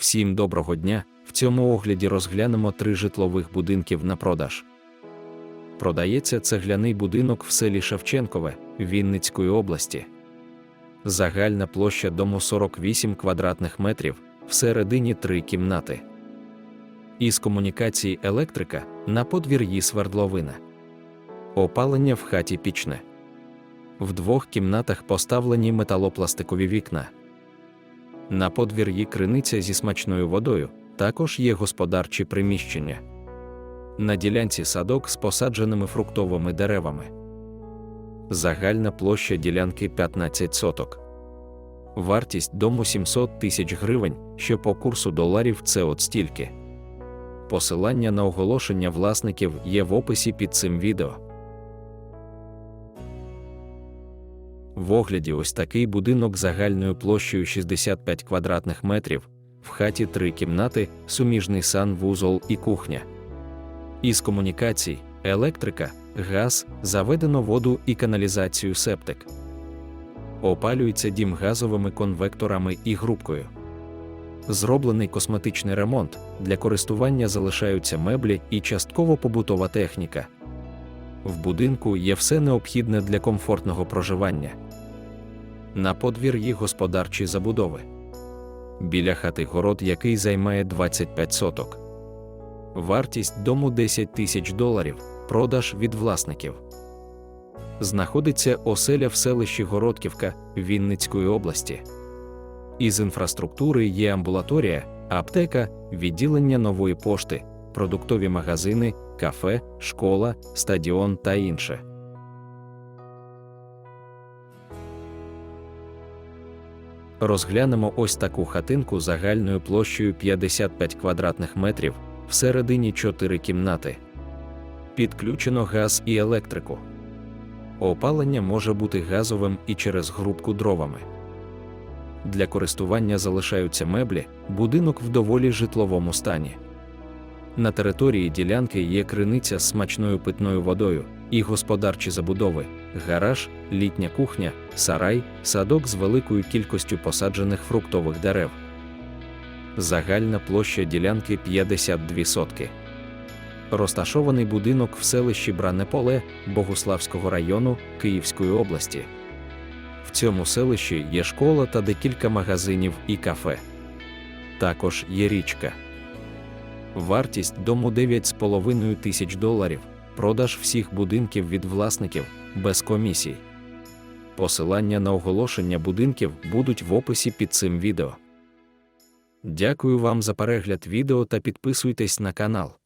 Всім доброго дня! В цьому огляді розглянемо три житлових будинків на продаж. Продається цегляний будинок в селі Шевченкове Вінницької області. Загальна площа дому 48 квадратних метрів, всередині три кімнати. Із комунікацій електрика на подвір'ї свердловина. Опалення в хаті пічне. В двох кімнатах поставлені металопластикові вікна. На подвір'ї криниця зі смачною водою, також є господарчі приміщення. На ділянці садок з посадженими фруктовими деревами. Загальна площа ділянки 15 соток. Вартість дому 700 тисяч гривень, що по курсу доларів це от стільки. Посилання на оголошення власників є в описі під цим відео. В огляді ось такий будинок загальною площею 65 квадратних метрів, в хаті три кімнати, суміжний санвузол і кухня. Із комунікацій, електрика, газ, заведено воду і каналізацію септик. Опалюється дім газовими конвекторами і грубкою. Зроблений косметичний ремонт, для користування залишаються меблі і частково побутова техніка. В будинку є все необхідне для комфортного проживання. На подвір'ї господарчі забудови. Біля хати город, який займає 25 соток. Вартість дому 10 тисяч доларів, продаж від власників. Знаходиться оселя в селищі Городківка Вінницької області. Із інфраструктури є амбулаторія, аптека, відділення нової пошти, продуктові магазини, кафе, школа, стадіон та інше. Розглянемо ось таку хатинку загальною площею 55 квадратних метрів, всередині 4 кімнати. Підключено газ і електрику. Опалення може бути газовим і через грубку дровами. Для користування залишаються меблі, будинок в доволі житловому стані. На території ділянки є криниця з смачною питною водою і господарчі забудови, гараж, літня кухня, сарай, садок з великою кількістю посаджених фруктових дерев. Загальна площа ділянки 52 сотки. Розташований будинок в селищі Бране Поле Богуславського району Київської області. В цьому селищі є школа та декілька магазинів і кафе. Також є річка. Вартість дому 9,5 тисяч доларів, продаж всіх будинків від власників без комісій. Посилання на оголошення будинків будуть в описі під цим відео. Дякую вам за перегляд відео та підписуйтесь на канал.